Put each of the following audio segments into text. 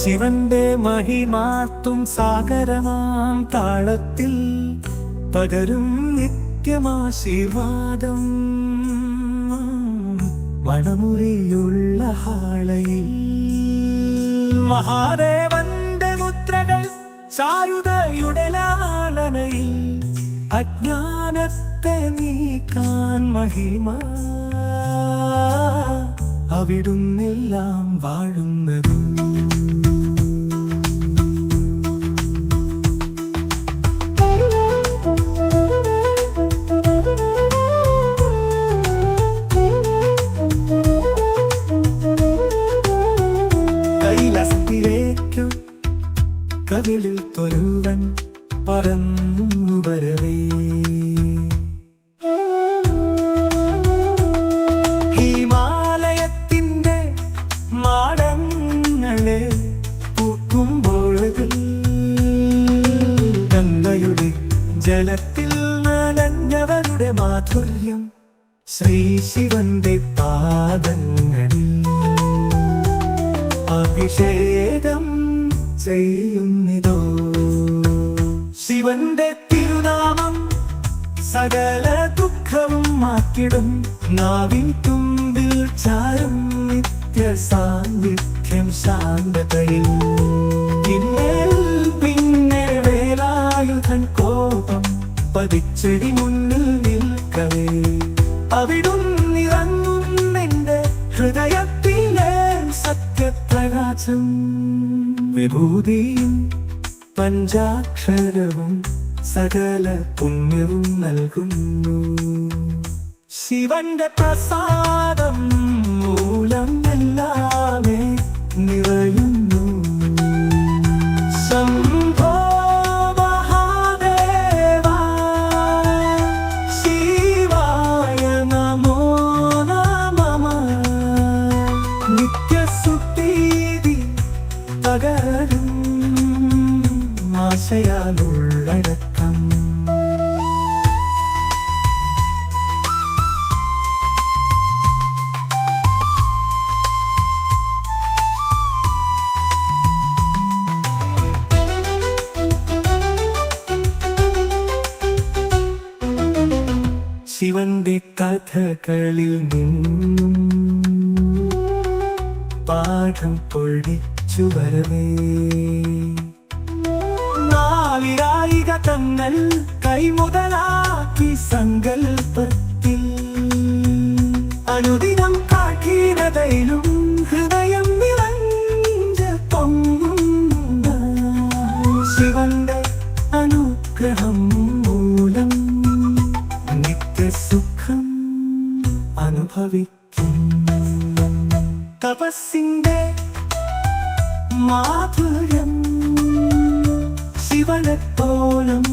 ശിവന്റെ മഹിമാർത്തും സാഗരമാം താളത്തിൽ പകരും നിത്യമാശീർവാദം. മണമുറിയുള്ള ഹാളയിൽ മഹാദേവന്റെ മുദ്രകൾ ചാരുതയുടെ ലാളനയിൽ അജ്ഞാനത്തെ നീക്കാൻ മഹിമ അവിടുന്നെല്ലാം വാഴുന്നതും കവിളിൽ തൊരുവൻ പറന്നു വരവേ. ഹിമാലയത്തിന്റെ മാടങ്ങളെ പൂക്കുമ്പോഴതിൽ ഗംഗയുടെ ജലത്തിൽ നനഞ്ഞവരുടെ മാധുര്യം ശ്രീ ശിവന്റെ പാദങ്ങളിൽ അഭിഷേകം ചെയ്യുന്നിതോ ശിവന്റെ തിരുനാമം സകല ദുഃഖവും മാറ്റിടും. നാവിൻ തുമ്പിൽ ചാരും നിത്യ സാന്നിധ്യം ശാന്തതയിൽ. പഞ്ചാക്ഷരവും സകല പുണ്യവും നൽകുന്നു. ശിവന്റെ പ്രസാദം മൂലം എല്ലാമേ നിറയുന്നു ആശയാലുള്ളടക്കം ശിവന്റെ കഥകളിൽ നിന്നും പാഠം പൊഴിച്ചു വരവേ തങ്ങൾ കൈമുതലാക്കി സങ്കൽപ്പത്തിൽ. അനുദിനം കാഠിനതയിലും ഹൃദയം നിറഞ്ഞ പൊങ്ങുന്ന. ശിവന്റെ അനുഗ്രഹം മൂലം നിത്യസുഖം അനുഭവിക്കും തപസ്സിന്റെ മാധുര്യം ശിവനെപ്പോലും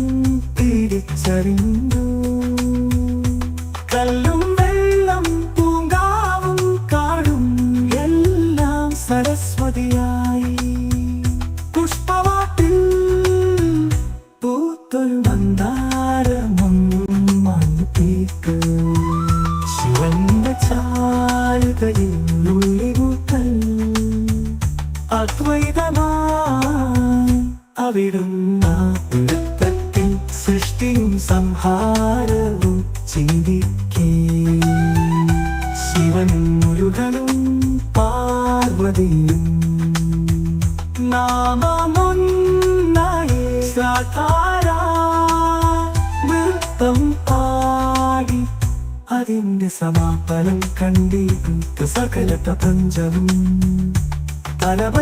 തിരിച്ചറിഞ്ഞു കല്ലും വെള്ളം പൂങ്കാവും കാടും എല്ലാം സരസ്വതിയായി. പുഷ്പവാട്ടിൽ പൂത്തൊരു മന്ദാരമൊന്നും മണ്ണുപീക്ക് ശിവന്റെ ചാരുതയിൽ ഉള്ളികൂത്തൽ സൃഷ്ടിയും സംഹാരവും ചിന്തിക്കേ ശിവൻ മുരുകനും പാർവതിയും നാമമൊന്നായി സാധാര നൃത്തം പാടി അതിന്റെ സമാപനം കണ്ടിട്ട് സകല പ്രപഞ്ചവും തലവ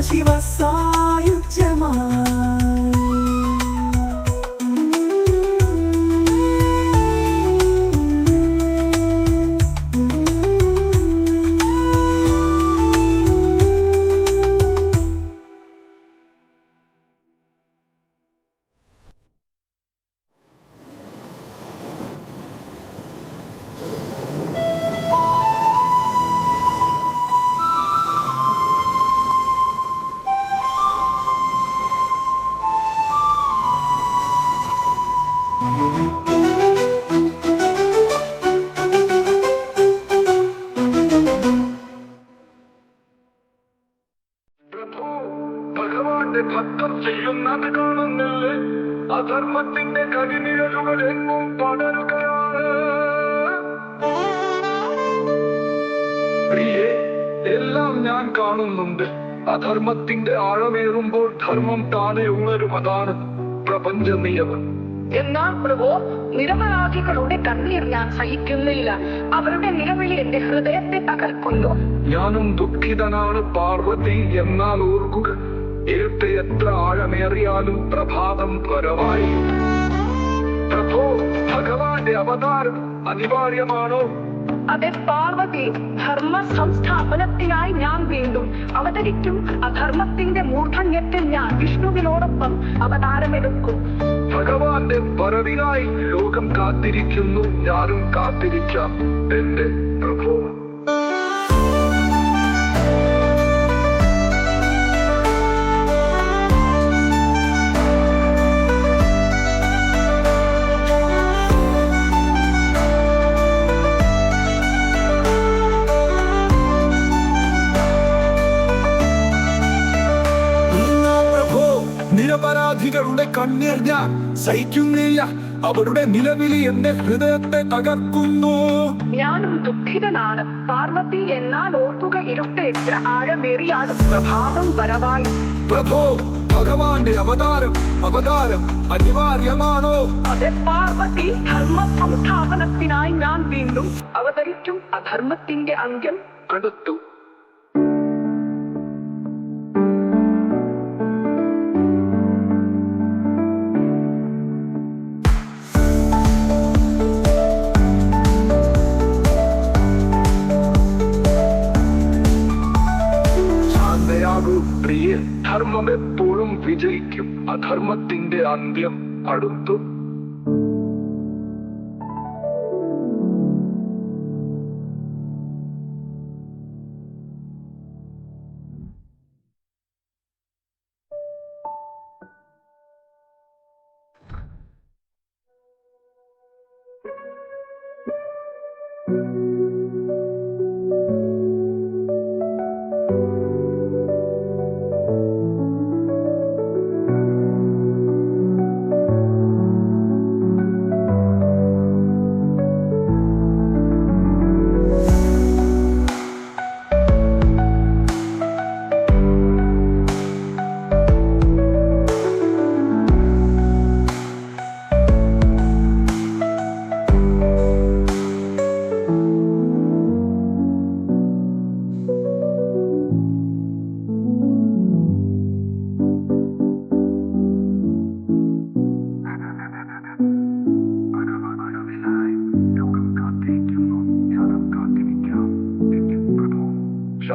ഭഗവാന്റെ ഭക്തം ചെയ്യുന്നത് കാണുന്നില്ലേ? അധർമ്മത്തിന്റെ കരിനിഴലുകൾ എങ്ങും പടരുകയാണ്. പ്രിയേ എല്ലാം ഞാൻ കാണുന്നുണ്ട്. അധർമ്മത്തിന്റെ ആഴമേറുമ്പോൾ ധർമ്മം താനെ ഉണരുമതാണ് പ്രപഞ്ച നിയമം എന്നാൽ പ്രഭു നിരപരാധികളുടെ കണ്ണീർ ഞാൻ സഹിക്കുന്നില്ല. അവരുടെ നിലവിളി എന്റെ ഹൃദയത്തെ തകർക്കുന്നു. ഞാനും ദുഃഖിതനാണ് പാർവതി എന്നാൽ ഓർക്കുക ഇരുട്ട് എത്ര ആഴമേറിയാലും പ്രഭാതം പരമായി പ്രഭോ ഭഗവാന്റെ അവതാരം അനിവാര്യമാണോ? അതെ പാർവതി ധർമ്മ സംസ്ഥാപനത്തിനായി ഞാൻ വീണ്ടും അവതരിക്കും. അധർമ്മത്തിന്റെ മൂർധന്യത്തിൽ ഞാൻ വിഷ്ണുവിനോടൊപ്പം അവതാരമെടുക്കും. ഭഗവാന്റെ വരവിനായി ലോകം കാത്തിരിക്കുന്നു ഞാനും കാത്തിരിക്കാം. എന്റെ പ്രഭു. നിരപരാധികളുടെ കണ്ണീർ ഞാൻ സഹിക്കുന്നില്ല. അവരുടെ നിലവിളി എന്റെ ഹൃദയത്തെ തകർക്കുന്നു. ഞാനും ദുഃഖിതനാണ്. പാർവതി എന്നാൽ ഓർക്കുക ഇരുട്ട് എത്ര ആഴമേറിയാണ് പ്രഭാതം വരവായി. പ്രഭോ ഭഗവാന്റെ അവതാരം അവതാരം അനിവാര്യമാണോ? അതെ പാർവതി ധർമ്മ സംസ്ഥാപനത്തിനായി ഞാൻ വീണ്ടും അവതരിക്കും. അധർമ്മത്തിന്റെ അന്ത്യം അടുത്തു. അധർമ്മത്തിന്റെ അന്ത്യം അടുത്തു.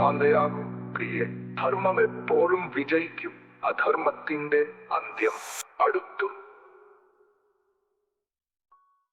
ശാന്തയാകും പ്രിയെ ധർമ്മം എപ്പോഴും വിജയിക്കും. അധർമ്മത്തിന്റെ അന്ത്യം.